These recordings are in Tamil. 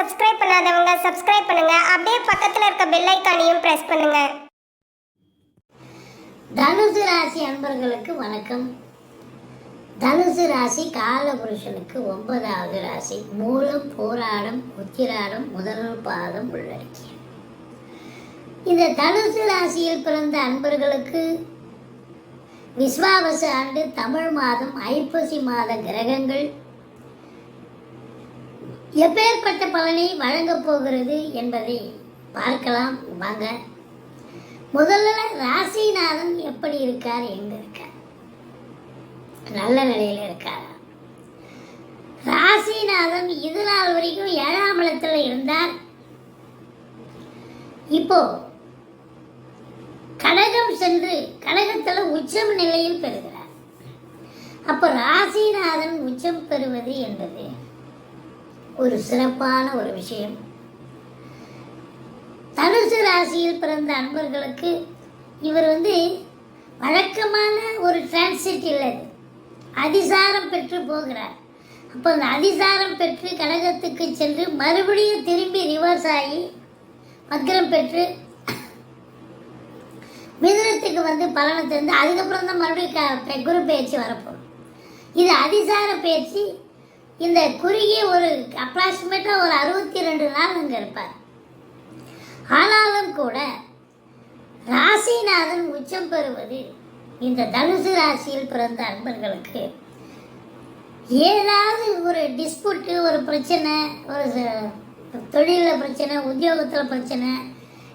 சப்ஸ்கிரைப் பண்ணாதவங்க சப்ஸ்கிரைப் பண்ணுங்க. அப்படியே பக்கத்தில் இருக்க பெல் ஐக்கானையும் பிரஸ் பண்ணுங்க. தனுசு ராசி அன்பர்களுக்கு வணக்கம். தனுசு ராசி காலபுருஷனுக்கு ஒன்பதாவது ராசி. மூலம் போராடம் உத்திராடம் முதல் பாதம் உள்ளடக்கிய. இந்த தனுசு ராசியில் பிறந்த அன்பர்களுக்கு விஸ்வாவச ஆண்டு தமிழ் மாதம் ஐப்பசி மாத கிரகங்கள் எப்பேற்பட்ட பலனை வழங்கப் போகிறது என்பதை பார்க்கலாம் வாங்க. முதல்ல ராசிநாதன் எப்படி இருக்கார் எங்க இருக்கார் நல்ல நிலையில் இருக்கார்? ராசிநாதன் இது நாள் வரைக்கும் ஏழாம் இடத்துல இருந்தார். இப்போ கடகம் சென்று கடகத்தில் உச்சம் நிலையில் பெறுகிறார். அப்போ ராசிநாதன் உச்சம் பெறுவது என்பது ஒரு சிறப்பான ஒரு விஷயம். தனுசு ராசியில் பிறந்த அன்பர்களுக்கு இவர் வந்து வழக்கமான ஒரு டிரான்சிட் இல்லை. அதிசாரம் பெற்று போகிறார். அப்போ அந்த அதிசாரம் பெற்று கழகத்துக்கு சென்று மறுபடியும் திரும்பி ரிவர்ஸ் ஆகி வக்ரம் பெற்று மிதுனத்துக்கு வந்து பலனை தந்து அதுக்கப்புறம் தான் மறுபடியும் க- பெ- குரு பயிற்சி வரப்போகும் இது அதிசார பயிற்சி இந்த குறுகிய ஒரு அப்ராக்சிமேட்டாக ஒரு அறுபத்தி ரெண்டு நாள் அங்கே இருப்பார். ஆனாலும் கூட ராசிநாதன் உச்சம் பெறுவது இந்த தனுசு ராசியில் பிறந்த அன்பர்களுக்கு ஏதாவது ஒரு டிஸ்பியூட்டு ஒரு பிரச்சனை ஒரு தொழிலில் பிரச்சனை உத்தியோகத்தில் பிரச்சனை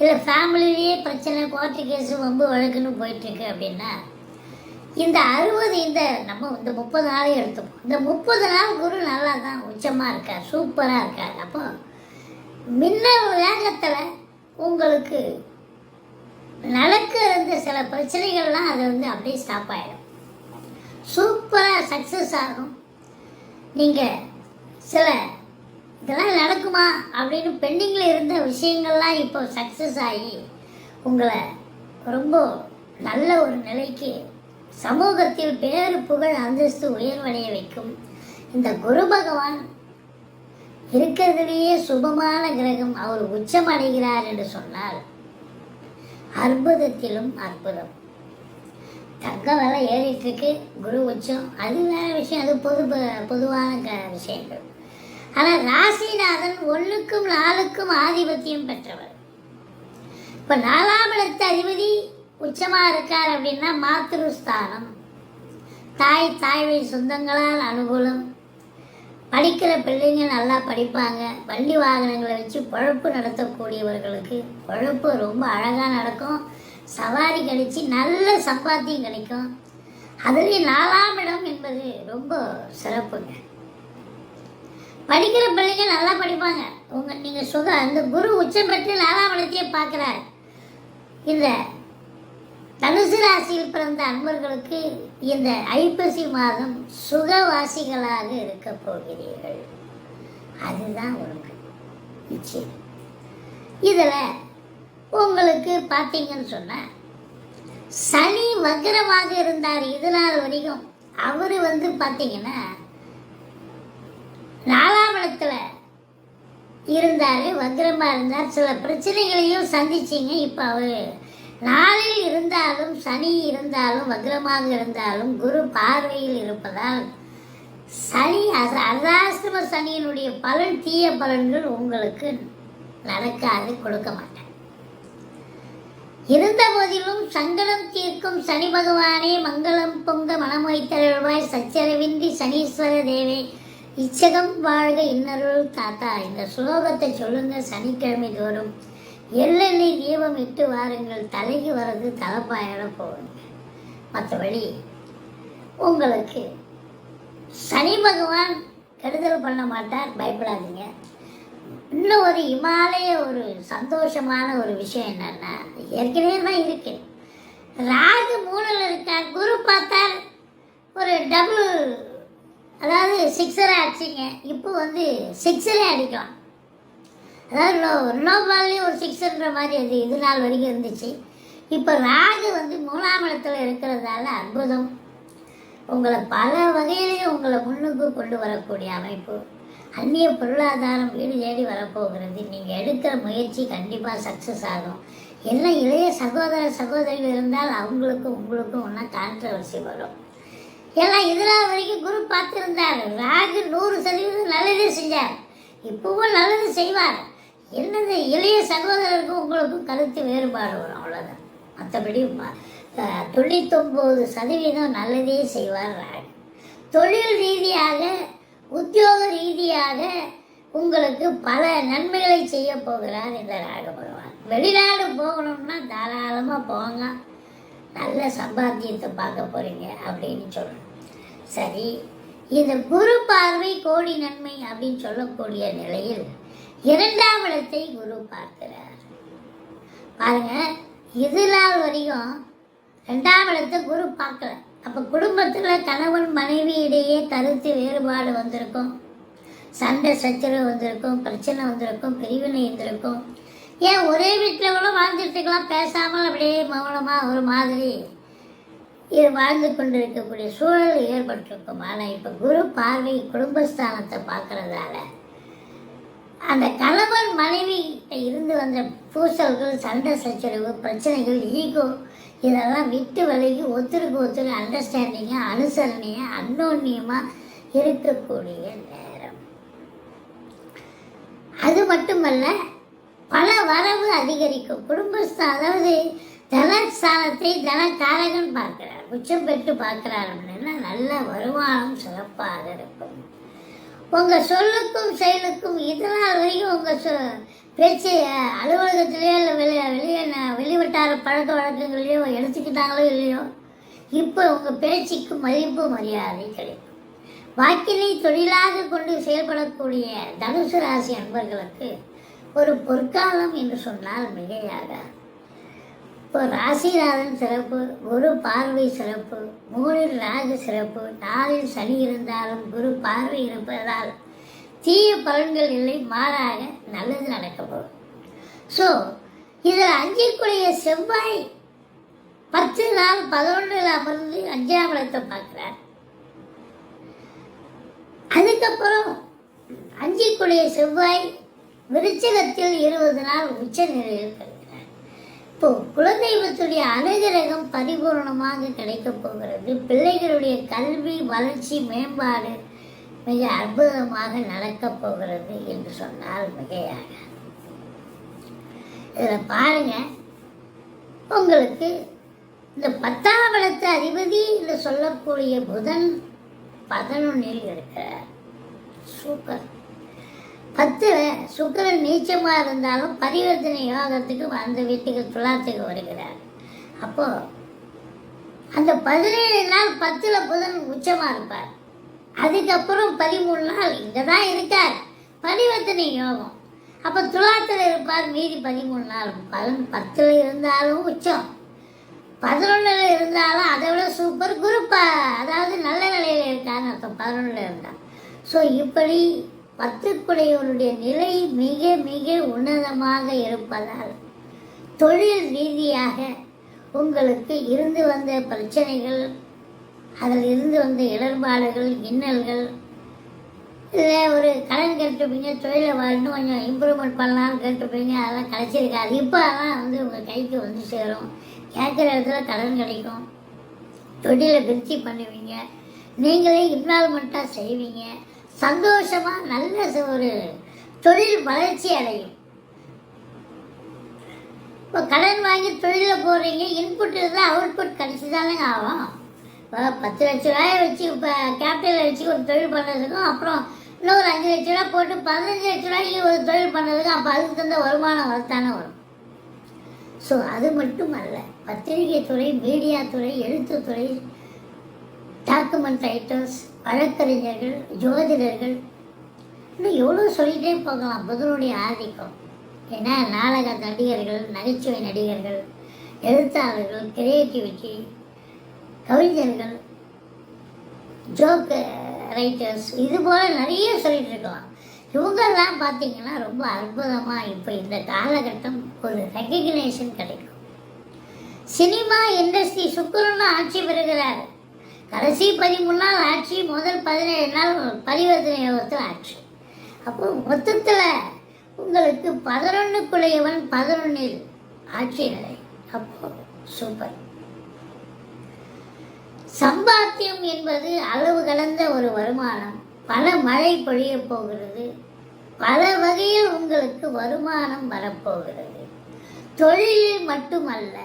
இல்லை ஃபேமிலிலேயே பிரச்சனை கோர்ட்டு கேஸு வம்பு வழக்குன்னு போயிட்டுருக்கு அப்படின்னா இந்த அறுபது இந்த நம்ம இந்த முப்பது நாளே எடுத்துப்போம். இந்த முப்பது நாள் குரு நல்லா தான் உச்சமாக இருக்கார் சூப்பராக இருக்கார். அப்போ மின்னல் வேகத்தில் உங்களுக்கு நடக்க இருந்த சில பிரச்சனைகள்லாம் அது வந்து அப்படியே ஸ்டாப் ஆகிடும் சூப்பராக சக்ஸஸ் ஆகும். நீங்கள் சில இதெல்லாம் நடக்குமா அப்படின்னு பெண்டிங்கில் இருந்த விஷயங்கள்லாம் இப்போ சக்ஸஸ் ஆகி உங்களை ரொம்ப நல்ல ஒரு நிலைக்கு சமூகத்தில் பேரு புகழ் அந்தஸ்து உயர்வடைய வைக்கும். இந்த குரு பகவான் இருக்கிறதுலேயே சுபமான கிரகம் அவர் உச்சம் அடைகிறார் என்று சொன்னால் அற்புதத்திலும் அற்புதம். தங்க வேலை ஏறிட்டு இருக்கு குரு உச்சம். அது வேற விஷயம் அது பொது பொதுவான க விஷயங்கள். ஆனால் ராசிநாதன் ஒன்றுக்கும் நாலுக்கும் ஆதிபத்தியம் பெற்றவர். இப்போ நாலாம் இடத்து அதிபதி உச்சமாக இருக்கார் அப்படின்னா மாத்திருஸ்தானம் தாய் தாய் வழி சொந்தங்களால் அனுகூலம். படிக்கிற பிள்ளைங்க நல்லா படிப்பாங்க. வண்டி வாகனங்களை வச்சு பொழப்பு நடத்தக்கூடியவர்களுக்கு பொழப்பு ரொம்ப அழகாக நடக்கும். சவாரி கழித்து நல்ல சம்பாத்தியம் கிடைக்கும். அதுலேயும் நாலாம் இடம் என்பது ரொம்ப சிறப்புங்க. படிக்கிற பிள்ளைங்க நல்லா படிப்பாங்க. உங்கள் நீங்கள் சுக அந்த குரு உச்சம் பெற்று நாலாம் இடத்தையே பார்க்குறாரு. இந்த தனுசு ராசியில் பிறந்த அன்பர்களுக்கு இந்த ஐப்பசி மாதம் சுகவாசிகளாக இருக்க போகிறீர்கள். அதுதான் உண்மை நிச்சயம். இதில் உங்களுக்கு பார்த்தீங்கன்னு சொன்னால் சனி வக்கரமாக இருந்தார் இது நாள் வரைக்கும் அவர் வந்து பார்த்தீங்கன்னா நாலாம் இடத்துல இருந்தார் வக்கரமாக இருந்தார். சில பிரச்சனைகளையும் சந்திச்சிங்க இப்போ அவர் நாளில் இருந்தாலும் சனி இருந்தாலும் வக்ரமாக இருந்தாலும் குரு பார்வையில் இருப்பதால் சனி அச அர்தாசிரம சனியினுடைய பலன் தீய பலன்கள் உங்களுக்கு நடக்காது கொடுக்க மாட்டேன் இருந்த போதிலும் சங்கடம் தீர்க்கும் சனி பகவானே மங்களம் பொங்க மனம் வைத்தருள்வாய் சச்சரவின்றி சனீஸ்வர தேவே இச்சகம் வாழ்க இன்னருள் தாத்தா இந்த ஸ்லோகத்தை சொல்லுங்க சனிக்கிழமை தோறும். எள்ளெண்ணெய் தீபம் இட்டு வாருங்கள். தலைக்கு வர்றது தலைப்பாயோட போகுங்க மற்றபடி உங்களுக்கு சனி பகவான் கெடுதல் பண்ண மாட்டார். பயப்படாதீங்க. இன்னும் ஒரு இமாலய ஒரு சந்தோஷமான ஒரு விஷயம் என்னன்னா ஏற்கனவே தான் இருக்கு. ராகு மூணில் இருக்கார். குரு பார்த்தால் ஒரு டபுள் அதாவது சிக்ஸரை அடிச்சிங்க. இப்போ வந்து சிக்ஸரே அடிக்கலாம். அதாவது லோ நோ ஒரு சிக்ஸ்ன்ற மாதிரி அது இது நாள் வரைக்கும் இருந்துச்சு. இப்போ ராகு வந்து மூணாம் இடத்துல இருக்கிறதால அற்புதம். உங்களை பல வகையிலையும் உங்களை முன்னுக்கு கொண்டு வரக்கூடிய அமைப்பு. அந்நிய பொருளாதாரம் வீடு தேடி வரப்போகிறது. நீங்கள் எடுக்கிற முயற்சி கண்டிப்பாக சக்ஸஸ் ஆகும். எல்லாம் இளைய சகோதர சகோதரிகள் இருந்தால் அவங்களுக்கும் உங்களுக்கும் ஒன்றா கான்ட்ரவர்சி வரும். ஏன்னா இதனால் வரைக்கும் குரு பார்த்துருந்தார். ராகு நூறு சதவீதம் நல்லதே செஞ்சார். இப்பவும் நல்லது செய்வார். என்னது இளைய சகோதரருக்கு உங்களுக்கும் கருத்து வேறுபாடு வரும் அவ்வளோதான் மற்றபடி தொண்ணூத்தொம்பது சதவீதம் நல்லதே செய்வார் ராகு தொழில் ரீதியாக உத்தியோக ரீதியாக உங்களுக்கு பல நன்மைகளை செய்ய போகிறார் இந்த ராகு பகவான் வெளிநாடு போகணும்னா தாராளமாக போங்க. நல்ல சம்பாத்தியத்தை பார்க்க போகிறீங்க அப்படின்னு சொல்லணும் சரி இந்த குரு பார்வை கோடி நன்மை அப்படின்னு சொல்லக்கூடிய நிலையில் இரண்டாம் இடத்தை குரு பார்க்கிறார். பாருங்க இது நாள் வரையும் ரெண்டாம் இடத்தை குரு பார்க்கல. அப்போ குடும்பத்தில் கணவன் மனைவி இடையே கருத்து வேறுபாடு வந்திருக்கும். சண்டை சச்சரவு வந்திருக்கும் பிரச்சனை வந்திருக்கும் பிரிவினை இருந்திருக்கும் ஏன் ஒரே வீட்டில் கூட வாழ்ந்துட்டுக்கலாம் பேசாமல் அப்படியே மௌனமாக ஒரு மாதிரி இது வாழ்ந்து கொண்டிருக்கக்கூடிய சூழல் ஏற்பட்டிருக்கும். ஆனால் இப்போ குரு பார்வை குடும்பஸ்தானத்தை பார்க்குறதால அந்த கணவன் மனைவி இருந்து வந்த பூசல்கள் சண்டை சச்சரவு பிரச்சனைகள் ஈகோ இதெல்லாம் விட்டு விலகி ஒருத்தருக்கு ஒருத்தர் அண்டர்ஸ்டாண்டிங்காக அனுசரணையாக அன்னோன்யமாக இருக்கக்கூடிய நேரம். அது மட்டுமல்ல பல வரவு அதிகரிக்கும். குடும்பஸ்தான் அதாவது தனஸ்தானத்தை தனக்காரகன் பார்க்கிறார். உச்சம் பெற்று பார்க்கிறார் அப்படின்னா நல்ல வருமானம் சிறப்பாக இருக்கும். உங்கள் சொல்லுக்கும் செயலுக்கும் இதனால் வரைக்கும் உங்கள் சொ பேச்சு அலுவலகத்திலேயோ இல்லை வெளியே வெளியே ந- வெளிவட்டார பழக்க வழக்கங்களையோ எடுத்துக்கிட்டாங்களோ இல்லையோ இப்போ உங்கள் பேச்சுக்கு மதிப்பு மரியாதை கிடைக்கும். வாக்கினை தொழிலாக கொண்டு செயல்படக்கூடிய தனுசு ராசி அன்பர்களுக்கு ஒரு பொற்காலம் என்று சொன்னால் மிகையாக இப்போ ராசிநாதன் சிறப்பு குரு பார்வை சிறப்பு மூணில் ராகு சிறப்பு நாளில் சனி இருந்தாலும் குரு பார்வை இருப்பதால் தீய பலன்கள் இல்லை மாறாக நல்லது நடக்க ஸோ இதில் அஞ்சிக்குரிய செவ்வாய் பத்து நாள் பதினொன்றில் அமர்ந்து அஞ்சாம் இடத்தை பார்க்குறார். அதுக்கப்புறம் அஞ்சிக்குடைய செவ்வாய் விருச்சகத்தில் இருபது நாள் உச்ச நிலையில் இப்போ குலதெய்வத்துடைய அனுகிரகம் பரிபூர்ணமாக கிடைக்கப் போகிறது. பிள்ளைகளுடைய கல்வி வளர்ச்சி மேம்பாடு மிக அற்புதமாக நடக்கப் போகிறது என்று சொன்னால் மிகையாக. இதில் பாருங்க உங்களுக்கு இந்த பத்தாம் இடத்து அதிபதி என்று சொல்லக்கூடிய புதன் பதினொன்னில் இருக்கிறார். சூப்பர். பத்தில் சுக்கரன் நீச்சமா இருந்தாலும் பரிவர்த்தனை யோகத்துக்கு அந்த வீட்டுக்கு துலாத்துக்கு வருகிறார். அப்போ அந்த பதினேழு நாள் பத்துல புதன் உச்சமா இருப்பார். அதுக்கப்புறம் பதிமூணு நாள் இங்கே தான் இருக்கார். பரிவர்த்தனை யோகம். அப்போ துலாத்தில் இருப்பார் மீதி பதிமூணு நாள். பலன் பத்தில் இருந்தாலும் உச்சம். பதினொன்றில் இருந்தாலும் அதை விட சூப்பர் குரூப் அதாவது நல்ல நிலையில் இருக்கான்னு அர்த்தம். பதினொன்றில் இருந்தால் ஸோ இப்படி பத்துக்குடையவருடைய நிலை மிக மிக உன்னதமாக இருப்பதால் தொழில் ரீதியாக உங்களுக்கு இருந்து வந்த பிரச்சனைகள் அதில் இருந்து வந்த இடர்பாடுகள் இன்னல்கள் இல்லை ஒரு கடன் கேட்டுப்பீங்க தொழிலை வரணும் கொஞ்சம் இம்ப்ரூவ்மெண்ட் பண்ணலாம்னு கேட்டுப்பீங்க அதெல்லாம் கிடச்சிருக்காது. இப்போ அதெல்லாம் வந்து உங்கள் கைக்கு வந்து சேரும். கேட்குற இடத்துல கடன் கிடைக்கும். தொழிலை விருத்தி பண்ணுவீங்க. நீங்களே இன்வால்மெண்ட்டாக செய்வீங்க. சந்தோஷமாக நல்ல ஒரு தொழில் வளர்ச்சி அடையும். இப்போ கடன் வாங்கி தொழிலில் போடுறீங்க இன்புட் இருந்தால் அவுட்புட் கிடைச்சி தானேங்க ஆகும். இப்போ பத்து லட்ச ரூபாயை வச்சு இப்போ கேபிட்டலை வச்சு ஒரு தொழில் பண்ணுறதுக்கும் அப்புறம் இன்னும் ஒரு அஞ்சு லட்ச ரூபா போட்டு பதினஞ்சு லட்ச ரூபாய்க்கு ஒரு தொழில் பண்ணுறதுக்கும் அப்போ அதுக்கு தகுந்த வருமானம் வரத்தானே வரும். ஸோ அது மட்டும் அல்ல பத்திரிகை துறை மீடியா துறை எழுத்துத்துறை டாக்குமெண்ட் ரைட்டர்ஸ் வழக்கறிஞர்கள் ஜோதிடர்கள். இன்னும் எவ்வளோ சொல்லிகிட்டே போகலாம் புதனுடைய ஆதிக்கம். ஏன்னா நாடக நடிகர்கள் நகைச்சுவை நடிகர்கள் எழுத்தாளர்கள் கிரியேட்டிவிட்டி கவிஞர்கள் ஜோக்கு ரைட்டர்ஸ் இது போல் நிறைய சொல்லிட்டு இருக்கலாம். இவங்கெல்லாம் பார்த்தீங்கன்னா ரொம்ப அற்புதமாக இப்போ இந்த காலகட்டம் ஒரு ரெக்கக்னேஷன் கிடைக்கும். சினிமா இண்டஸ்ட்ரி சுக்கரனும் ஆட்சி பெறுகிறார். கடைசி பதிமூணு நாள் ஆட்சி முதல் பதினேழு நாள் பரிவர்த்தனை யோகத்தில் ஆட்சி. அப்போ மொத்தத்தில் உங்களுக்கு பதினொன்றுக்குள்ளையவன் பதினொன்னில் ஆட்சி நிலை அப்போ சூப்பர் சம்பாத்தியம் என்பது அளவு கலந்த ஒரு வருமானம். பல மழை பொழிய போகிறது. பல வகையில் உங்களுக்கு வருமானம் வரப்போகிறது. தொழிலில் மட்டுமல்ல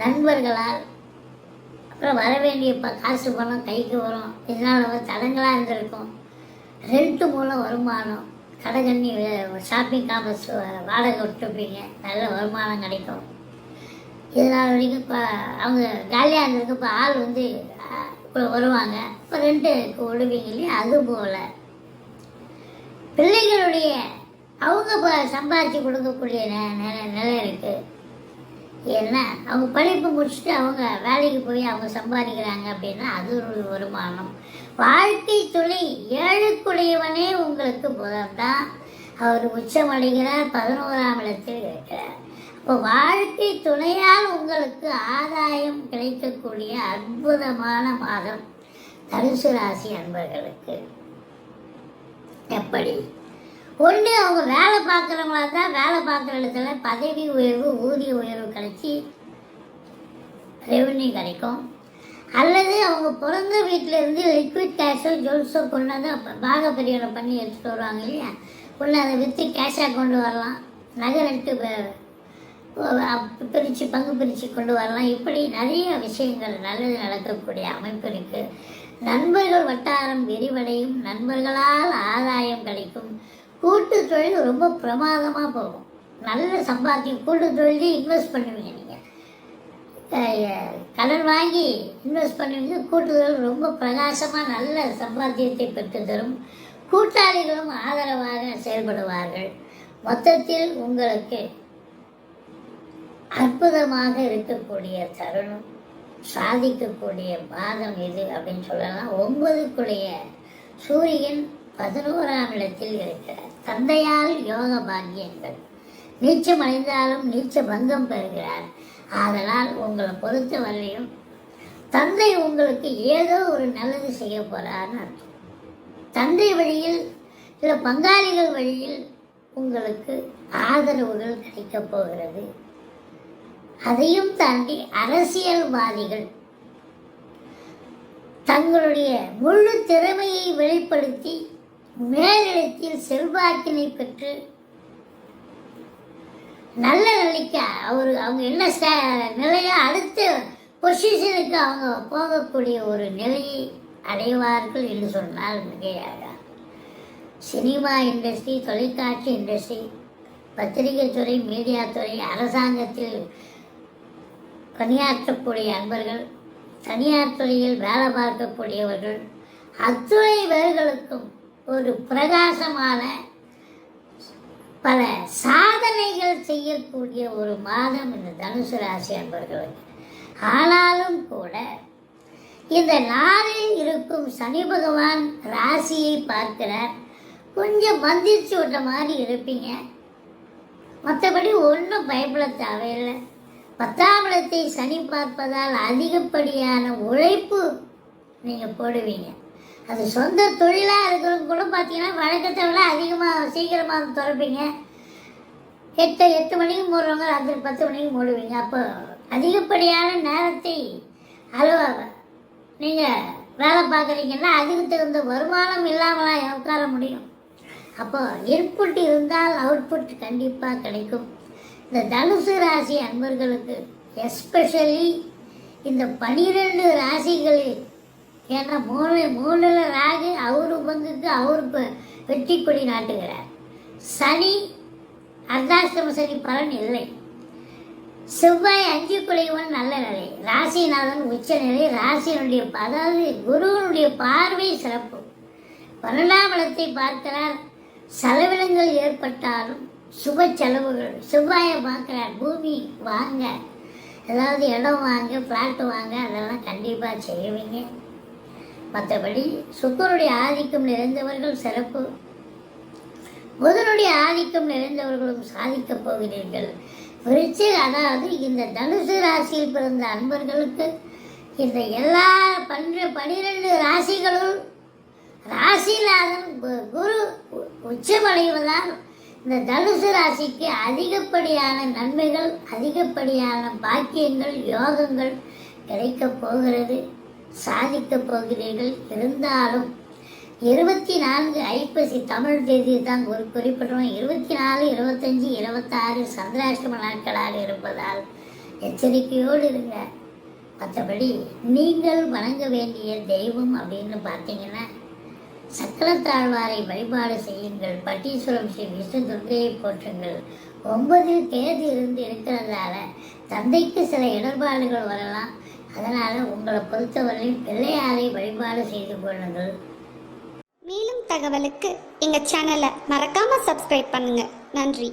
நண்பர்களால் அப்புறம் வர வேண்டிய ப காசு பணம் கைக்கு வரும். இதனால் தடங்களாக இருந்திருக்கும். ரெண்ட் மூலம் வருமானம். கடை கண்ணி ஷாப்பிங் காம்பஸ் வாடகை விட்டுருப்பீங்க நல்ல வருமானம் கிடைக்கும். இதனால் வரைக்கும் இப்போ அவங்க காலியாக இருந்திருக்கு இப்போ ஆள் வந்து இப்போ வருவாங்க. இப்போ ரெண்டு விடுவீங்க இல்லையா? அது போல். பிள்ளைகளுடைய அவங்க இப்போ சம்பாதிச்சு கொடுக்கக்கூடிய நிலை நிலை இருக்குது ஏன்னா அவங்க படிப்பு முடிச்சுட்டு அவங்க வேலைக்கு போய் அவங்க சம்பாதிக்கிறாங்க அப்படின்னா அது ஒரு வருமானம். வாழ்க்கை துணை ஏழுக்குடையவனே உங்களுக்கு புதன்தான். அவர் உச்சமடைகிறார் பதினோராம் இடத்தில் இருக்கிறார். இப்போ வாழ்க்கை துணையால் உங்களுக்கு ஆதாயம் கிடைக்கக்கூடிய அற்புதமான மாதம். தனுசு ராசி அன்பர்களுக்கு. எப்படி? ஒன்று அவங்க வேலை பார்க்குறவங்களா தான் வேலை பார்க்குற இடத்துல பதவி உயர்வு ஊதிய உயர்வு கிடைச்சி ரெவன்யூ கிடைக்கும். அல்லது அவங்க பிறந்த வீட்டிலேருந்து லிக்விட் கேஷோ ஜுவல்ஸோ கொண்டாந்து அப்ப பாக பண்ணி எடுத்துகிட்டு வருவாங்க இல்லையா? கொண்டு அதை விற்று கேஷாக கொண்டு வரலாம். நகை ரெண்டு பிரித்து பங்கு பிரித்து கொண்டு வரலாம். இப்படி நிறைய விஷயங்கள் நல்லது நடக்கக்கூடிய அமைப்பு இருக்குது நண்பர்கள் வட்டாரம் விரிவடையும். நண்பர்களால் ஆதாயம் கிடைக்கும். கூட்டு தொழில் ரொம்ப பிரமாதமாக போகும். நல்ல சம்பாத்தியம். கூட்டு தொழிலே இன்வெஸ்ட் பண்ணுவீங்க நீங்கள் கடன் வாங்கி இன்வெஸ்ட் பண்ணுவீங்க. கூட்டு தொழில் ரொம்ப பிரகாசமாக நல்ல சம்பாத்தியத்தை பெற்று தரும். கூட்டாளிகளும் ஆதரவாக செயல்படுவார்கள். மொத்தத்தில் உங்களுக்கு அற்புதமாக இருக்கக்கூடிய தருணம் சாதிக்கக்கூடிய பாதம் இது அப்படின்னு சொல்லலாம். ஒன்பதுக்குடைய சூரியன் பதினோராம் இடத்தில் இருக்கிறார். தந்தையால் யோக பாக்கியங்கள். நீச்சம் அடைந்தாலும் நீச்ச பங்கம் பெறுகிறார். ஆதலால் உங்களை பொறுத்த வரையும் தந்தை உங்களுக்கு ஏதோ ஒரு நல்லது செய்ய போறார்னு அர்த்தம். தந்தை வழியில் சில பங்காளிகள் வழியில் உங்களுக்கு ஆதரவுகள் கிடைக்கப் போகிறது. அதையும் தாண்டி அரசியல்வாதிகள் தங்களுடைய முழு திறமையை வெளிப்படுத்தி மேலிடத்தில் செல்வாக்கினை பெற்று நல்ல நிலைக்கு அவர் அவங்க என்ன ஸ்டா- நிலையோ அடுத்த பொசிஷனுக்கு அவங்க போகக்கூடிய ஒரு நிலையை அடைவார்கள் என்று சொன்னால் மிகையாக. சினிமா இண்டஸ்ட்ரி தொலைக்காட்சி இண்டஸ்ட்ரி பத்திரிகை துறை மீடியா துறை அரசாங்கத்தில் பணியாற்றக்கூடிய அன்பர்கள் தனியார் துறையில் வேலை பார்க்கக்கூடியவர்கள் அத்துறை வேர்களுக்கும் ஒரு பிரகாசமான பல சாதனைகள் செய்யக்கூடிய ஒரு மாதம் இந்த தனுசு ராசி அன்பர்களுக்கு. ஆனாலும் கூட இந்த நாளில் இருக்கும் சனி பகவான் ராசியை பார்க்கிறார். கொஞ்சம் மந்திரிச்சு விட்ட மாதிரி இருப்பீங்க. மற்றபடி ஒன்றும் பயப்பட தேவையில்லை. பத்தாம் இடத்தை சனி பார்ப்பதால் அதிகப்படியான உழைப்பு நீங்கள் போடுவீங்க. அது சொந்த தொழிலாக இருக்கிறவங்க கூட பார்த்தீங்கன்னா வழக்கத்தை விட அதிகமாக சீக்கிரமாக திறப்பீங்க எட்டு எட்டு மணிக்கு மூடுறவங்க ராத்திரி பத்து மணிக்கு மூடுவீங்க. அப்போ அதிகப்படியான நேரத்தை அளவு நீங்கள் வேலை பார்க்குறீங்கன்னா அதுக்கு தகுந்த வருமானம் இல்லாமலாம் உட்கார முடியும். அப்போ இன்புட் இருந்தால் அவுட்புட் கண்டிப்பாக கிடைக்கும். இந்த தனுசு ராசி அன்பர்களுக்கு எஸ்பெஷலி இந்த பனிரெண்டு ராசிகளில் ஏன்னா மூணு மூணுல ராகு அவரு பங்குக்கு அவரு வெற்றி கொடி நாட்டுகிறார். சனி அர்த்தாஷ்டம சனி பலன் இல்லை. செவ்வாய் அஞ்சு குலைவன் நல்ல நிலை. ராசிநாதன் உச்ச நிலை. ராசியினுடைய அதாவது குருவனுடைய பார்வை சிறப்பு. பன்னெண்டாம் இடத்தை பார்க்கிறார். செலவினங்கள் ஏற்பட்டாலும் சுப செலவுகள். செவ்வாயை பார்க்கிறார். பூமி வாங்க. ஏதாவது இடம் வாங்க ஃப்ளாட் வாங்க அதெல்லாம் கண்டிப்பாக செய்வீங்க. மற்றபடி சுக்கருடைய ஆதிக்கம் நிறைந்தவர்கள் சிறப்பு. புதனுடைய ஆதிக்கம் நிறைந்தவர்களும் சாதிக்கப் போகிறீர்கள். விருச்சிக அதாவது இந்த தனுசு ராசியில் பிறந்த அன்பர்களுக்கு இந்த எல்லா பன்ற பனிரெண்டு ராசிகளும் ராசிநாதன் கு- குரு உச்சமடைவதால் இந்த தனுசு ராசிக்கு அதிகப்படியான நன்மைகள் அதிகப்படியான பாக்கியங்கள் யோகங்கள் கிடைக்கப் போகிறது. சாதிக்கப் போகிறீர்கள் இருந்தாலும் இருபத்தி நான்கு ஐப்பசி தமிழ் தேதி தான் ஒரு குறிப்பிட்டோம் இருபத்தி நாலு இருபத்தஞ்சி இருபத்தாறு சந்திராஷ்டம நாட்களாக இருப்பதால் எச்சரிக்கையோடு இருங்க. மற்றபடி நீங்கள் வணங்க வேண்டிய தெய்வம் அப்படின்னு பார்த்தீங்கன்னா சக்கரத்தாழ்வாரை வழிபாடு செய்யுங்கள். பட்டீஸ்வரம் ஸ்ரீ விஷ்ணு துர்கையை போற்றுங்கள். ஒன்பது தேதி இருந்து இருக்கிறதால தந்தைக்கு சில இடர்பாடுகள் வரலாம். அதனால உங்களை பொறுத்தவரை பிள்ளையாரை வழிபாடு செய்து கொள்ளுங்கள். மேலும் தகவலுக்கு எங்கள் சேனலை மறக்காமல் சப்ஸ்கிரைப் பண்ணுங்கள் நன்றி.